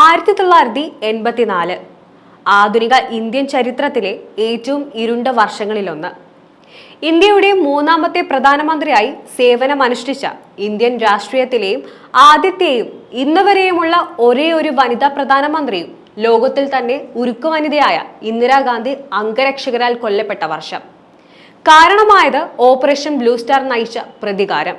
ആയിരത്തി തൊള്ളായിരത്തി എൺപത്തിനാല് ആധുനിക ഇന്ത്യൻ ചരിത്രത്തിലെ ഏറ്റവും ഇരുണ്ട വർഷങ്ങളിലൊന്ന്. ഇന്ത്യയുടെ മൂന്നാമത്തെ പ്രധാനമന്ത്രിയായി സേവനമനുഷ്ഠിച്ച ഇന്ത്യൻ രാഷ്ട്രീയത്തിലെയും ആദ്യത്തെയും ഇന്ന് വരെയുമുള്ള ഒരേ ഒരു വനിതാ പ്രധാനമന്ത്രിയും ലോകത്തിൽ തന്നെ ഉരുക്കു വനിതയായ ഇന്ദിരാഗാന്ധി അംഗരക്ഷകരാൽ കൊല്ലപ്പെട്ട വർഷം. കാരണമായത് ഓപ്പറേഷൻ ബ്ലൂ സ്റ്റാർ നയിച്ച പ്രതികാരം.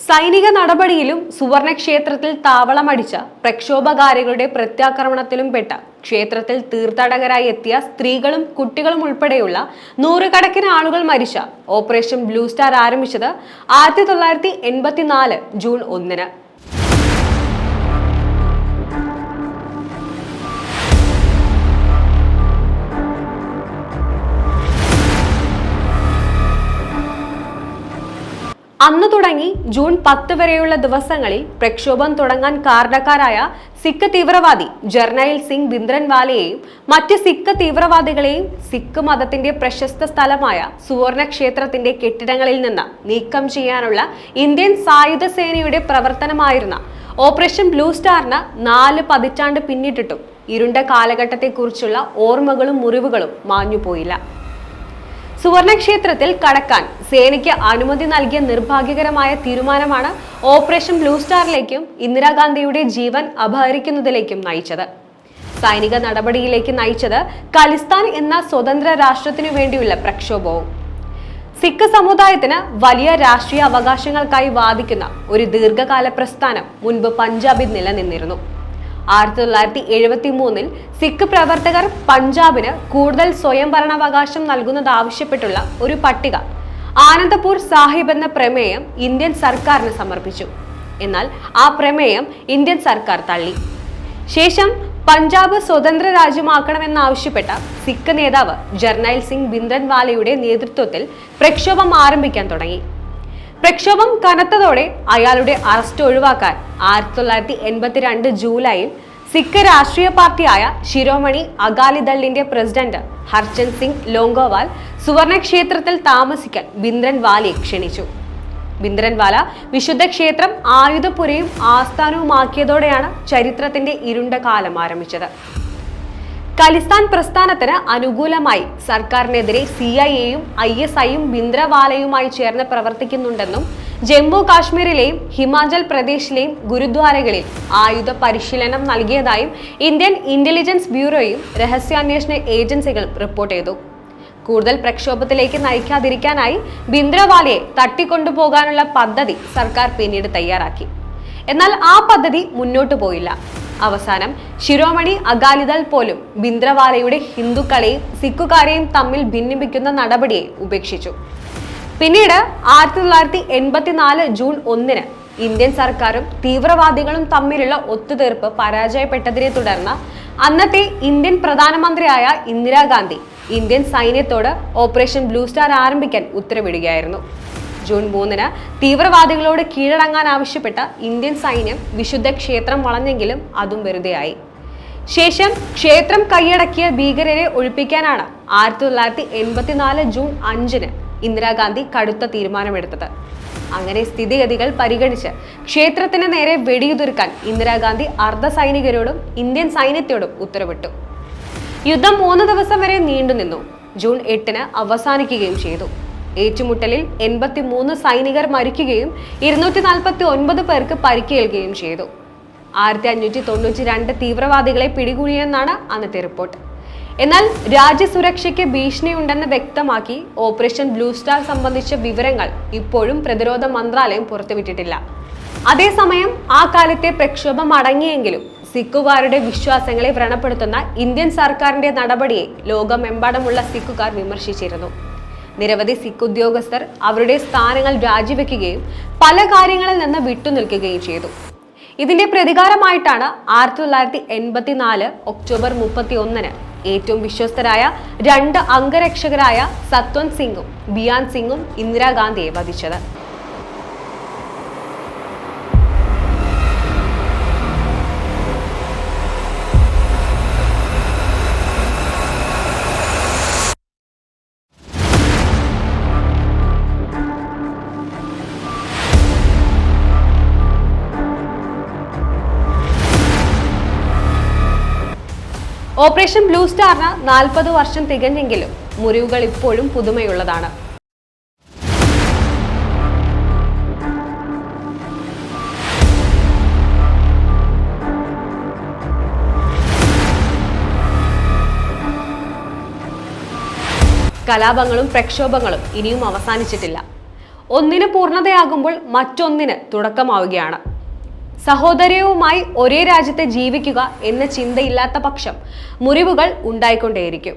സൈനിക നടപടിയിലും സുവർണക്ഷേത്രത്തിൽ താവളമടിച്ച പ്രക്ഷോഭകാരികളുടെ പ്രത്യാക്രമണത്തിലും പെട്ട ക്ഷേത്രത്തിൽ തീർത്ഥാടകരായി എത്തിയ സ്ത്രീകളും കുട്ടികളും ഉൾപ്പെടെയുള്ള നൂറുകണക്കിന് ആളുകൾ മരിച്ച ഓപ്പറേഷൻ ബ്ലൂ സ്റ്റാർ ആരംഭിച്ചത് ആയിരത്തി തൊള്ളായിരത്തി എൺപത്തിനാല് ജൂൺ ഒന്നിന്. അന്ന് തുടങ്ങി ജൂൺ പത്ത് വരെയുള്ള ദിവസങ്ങളിൽ പ്രക്ഷോഭം തുടങ്ങാൻ കാരണക്കാരായ സിഖ് തീവ്രവാദി ജർണയിൽ സിംഗ് ബിന്ദ്രൻവാലയെയും മറ്റ് സിഖ് തീവ്രവാദികളെയും സിഖ് മതത്തിന്റെ പ്രശസ്ത സ്ഥലമായ സുവർണ ക്ഷേത്രത്തിന്റെ കെട്ടിടങ്ങളിൽ നിന്ന് നീക്കം ചെയ്യാനുള്ള ഇന്ത്യൻ സായുധ സേനയുടെ പ്രവർത്തനമായിരുന്ന ഓപ്പറേഷൻ ബ്ലൂ സ്റ്റാറിന് നാല് പതിറ്റാണ്ട് പിന്നിട്ടിട്ടും ഇരുണ്ട കാലഘട്ടത്തെക്കുറിച്ചുള്ള ഓർമ്മകളും മുറിവുകളും മാഞ്ഞുപോയില്ല. സുവർണക്ഷേത്രത്തിൽ കടക്കാൻ സേനയ്ക്ക് അനുമതി നൽകിയ നിർഭാഗ്യകരമായ തീരുമാനമാണ് ഓപ്പറേഷൻ ബ്ലൂ സ്റ്റാറിലേക്കും ഇന്ദിരാഗാന്ധിയുടെ ജീവൻ അപഹരിക്കുന്നതിലേക്കും നയിച്ചത്. സൈനിക നടപടിയിലേക്ക് നയിച്ചത് ഖലിസ്ഥാൻ എന്ന സ്വതന്ത്ര രാഷ്ട്രത്തിനു വേണ്ടിയുള്ള പ്രക്ഷോഭവും. സിഖ് സമുദായത്തിന് വലിയ രാഷ്ട്രീയ അവകാശങ്ങൾക്കായി വാദിക്കുന്ന ഒരു ദീർഘകാല പ്രസ്ഥാനം മുൻപ് പഞ്ചാബിൽ നിലനിന്നിരുന്നു. ആയിരത്തി തൊള്ളായിരത്തി എഴുപത്തി മൂന്നിൽ സിഖ് പ്രവർത്തകർ പഞ്ചാബിന് കൂടുതൽ സ്വയംഭരണാവകാശം നൽകുന്നത് ആവശ്യപ്പെട്ടുള്ള ഒരു പട്ടിക. ആനന്ദപൂർ സാഹിബ് എന്ന പ്രമേയം ഇന്ത്യൻ സർക്കാരിന് സമർപ്പിച്ചു. എന്നാൽ ആ പ്രമേയം ഇന്ത്യൻ സർക്കാർ തള്ളി. ശേഷം പഞ്ചാബ് സ്വതന്ത്ര രാജ്യമാക്കണമെന്നാവശ്യപ്പെട്ട സിഖ് നേതാവ് ജർണൈൽ സിംഗ് ബിന്ദൻവാലയുടെ നേതൃത്വത്തിൽ പ്രക്ഷോഭം ആരംഭിക്കാൻ തുടങ്ങി. പ്രക്ഷോഭം കനത്തതോടെ അയാളുടെ അറസ്റ്റ് ഒഴിവാക്കാൻ ആയിരത്തി തൊള്ളായിരത്തി എൺപത്തിരണ്ട് ജൂലൈയിൽ സിഖ് രാഷ്ട്രീയ പാർട്ടിയായ ശിരോമണി അകാലിദളിന്റെ പ്രസിഡന്റ് ഹർജൻ സിംഗ് ലോങ്കോവാൽ സുവർണക്ഷേത്രത്തിൽ ക്ഷേത്രത്തിൽ താമസിക്കാൻ ഭിന്ദ്രൻവാലയെ ക്ഷണിച്ചു. ബിന്ദ്രൻവാല വിശുദ്ധ ക്ഷേത്രം ആയുധപുരയും ആസ്ഥാനവുമാക്കിയതോടെയാണ് ചരിത്രത്തിന്റെ ഇരുണ്ട കാലം ആരംഭിച്ചത്. ഖലിസ്ഥാൻ പ്രസ്ഥാനത്തിന് അനുകൂലമായി സർക്കാരിനെതിരെ സി ഐ എയും ഐ എസ് ഐയും ബിന്ദ്രവാലയുമായി ചേർന്ന് പ്രവർത്തിക്കുന്നുണ്ടെന്നും ജമ്മു കാശ്മീരിലെയും ഹിമാചൽ പ്രദേശിലെയും ഗുരുദ്വാരകളിൽ ആയുധ പരിശീലനം നൽകിയതായും ഇന്ത്യൻ ഇന്റലിജൻസ് ബ്യൂറോയും രഹസ്യാന്വേഷണ ഏജൻസികളും റിപ്പോർട്ട് ചെയ്തു. കൂടുതൽ പ്രക്ഷോഭത്തിലേക്ക് നയിക്കാതിരിക്കാനായി ബിന്ദ്രവാലയെ തട്ടിക്കൊണ്ടുപോകാനുള്ള പദ്ധതി സർക്കാർ പിന്നീട് തയ്യാറാക്കി. എന്നാൽ ആ പദ്ധതി മുന്നോട്ടു പോയില്ല. അവസാനം ശിരോമണി അകാലിദൾ പോലും ബിന്ദ്രവാലയുടെ ഹിന്ദുക്കളെയും സിഖുകാരെയും തമ്മിൽ ഭിന്നിപ്പിക്കുന്ന നടപടിയെ ഉപേക്ഷിച്ചു. പിന്നീട് ആയിരത്തി തൊള്ളായിരത്തി എൺപത്തിനാല് ജൂൺ ഒന്നിന് ഇന്ത്യൻ സർക്കാരും തീവ്രവാദികളും തമ്മിലുള്ള ഒത്തുതീർപ്പ് പരാജയപ്പെട്ടതിനെ തുടർന്ന് അന്നത്തെ ഇന്ത്യൻ പ്രധാനമന്ത്രിയായ ഇന്ദിരാഗാന്ധി ഇന്ത്യൻ സൈന്യത്തോട് ഓപ്പറേഷൻ ബ്ലൂ സ്റ്റാർ ആരംഭിക്കാൻ ഉത്തരവിടുകയായിരുന്നു. ജൂൺ മൂന്നിന് തീവ്രവാദികളോട് കീഴടങ്ങാൻ ആവശ്യപ്പെട്ട ഇന്ത്യൻ സൈന്യം വിശുദ്ധ ക്ഷേത്രം വളഞ്ഞെങ്കിലും അതും വെറുതെയായി. ശേഷം ക്ഷേത്രം കൈയടക്കിയ ഭീകരരെ ഒഴിപ്പിക്കാനാണ് ആയിരത്തി തൊള്ളായിരത്തി എൺപത്തിനാല് ജൂൺ അഞ്ചിന് ഇന്ദിരാഗാന്ധി കടുത്ത തീരുമാനമെടുത്തത്. അങ്ങനെ സ്ഥിതിഗതികൾ പരിഗണിച്ച് ക്ഷേത്രത്തിന് നേരെ വെടിയുതിർക്കാൻ ഇന്ദിരാഗാന്ധി അർദ്ധ സൈനികരോടും ഇന്ത്യൻ സൈന്യത്തോടും ഉത്തരവിട്ടു. യുദ്ധം മൂന്ന് ദിവസം വരെ നീണ്ടുനിന്നു. ജൂൺ എട്ടിന് അവസാനിക്കുകയും ചെയ്തു. ഏറ്റുമുട്ടലിൽ എൺപത്തി മൂന്ന് സൈനികർ മരിക്കുകയും ഇരുന്നൂറ്റി നാൽപ്പത്തി ഒൻപത് പേർക്ക് പരിക്കേൽക്കുകയും ചെയ്തു. ആയിരത്തി അഞ്ഞൂറ്റി തൊണ്ണൂറ്റി രണ്ട് തീവ്രവാദികളെ പിടികൂടിയെന്നാണ് അന്നത്തെ റിപ്പോർട്ട്. എന്നാൽ രാജ്യസുരക്ഷയ്ക്ക് ഭീഷണിയുണ്ടെന്ന് വ്യക്തമാക്കി ഓപ്പറേഷൻ ബ്ലൂ സ്റ്റാർ സംബന്ധിച്ച വിവരങ്ങൾ ഇപ്പോഴും പ്രതിരോധ മന്ത്രാലയം പുറത്തുവിട്ടിട്ടില്ല. അതേസമയം ആ കാലത്തെ പ്രക്ഷോഭം അടങ്ങിയെങ്കിലും സിഖുകാരുടെ വിശ്വാസങ്ങളെ വ്രണപ്പെടുത്തുന്ന ഇന്ത്യൻ സർക്കാരിന്റെ നടപടിയെ ലോകമെമ്പാടുമുള്ള സിഖുകാർ വിമർശിച്ചിരുന്നു. നിരവധി സിഖ് ഉദ്യോഗസ്ഥർ അവരുടെ സ്ഥാനങ്ങൾ രാജിവെക്കുകയും പല കാര്യങ്ങളിൽ നിന്ന് വിട്ടുനിൽക്കുകയും ചെയ്തു. ഇതിന്റെ പ്രതികാരമായിട്ടാണ് ആയിരത്തി തൊള്ളായിരത്തി എൺപത്തിനാല് ഒക്ടോബർ മുപ്പത്തി ഒന്നിന് ഏറ്റവും വിശ്വസ്തരായ രണ്ട് അംഗരക്ഷകരായ സത്വന്ത് സിംഗും ബിയാൻ സിംഗും ഇന്ദിരാഗാന്ധിയെ വധിച്ചത്. ഓപ്പറേഷൻ ബ്ലൂ സ്റ്റാറിന് നാൽപ്പത് വർഷം തികഞ്ഞെങ്കിലും മുറിവുകൾ ഇപ്പോഴും പുതുമയുള്ളതാണ്. കലാപങ്ങളും പ്രക്ഷോഭങ്ങളും ഇനിയും അവസാനിച്ചിട്ടില്ല. ഒന്നിന് പൂർണതയാകുമ്പോൾ മറ്റൊന്നിന് തുടക്കമാവുകയാണ്. സഹോദര്യവുമായി ഒരേ രാജ്യത്തെ ജീവിക്കുക എന്ന ചിന്തയില്ലാത്ത പക്ഷം മുറിവുകൾ ഉണ്ടായിക്കൊണ്ടേയിരിക്കും.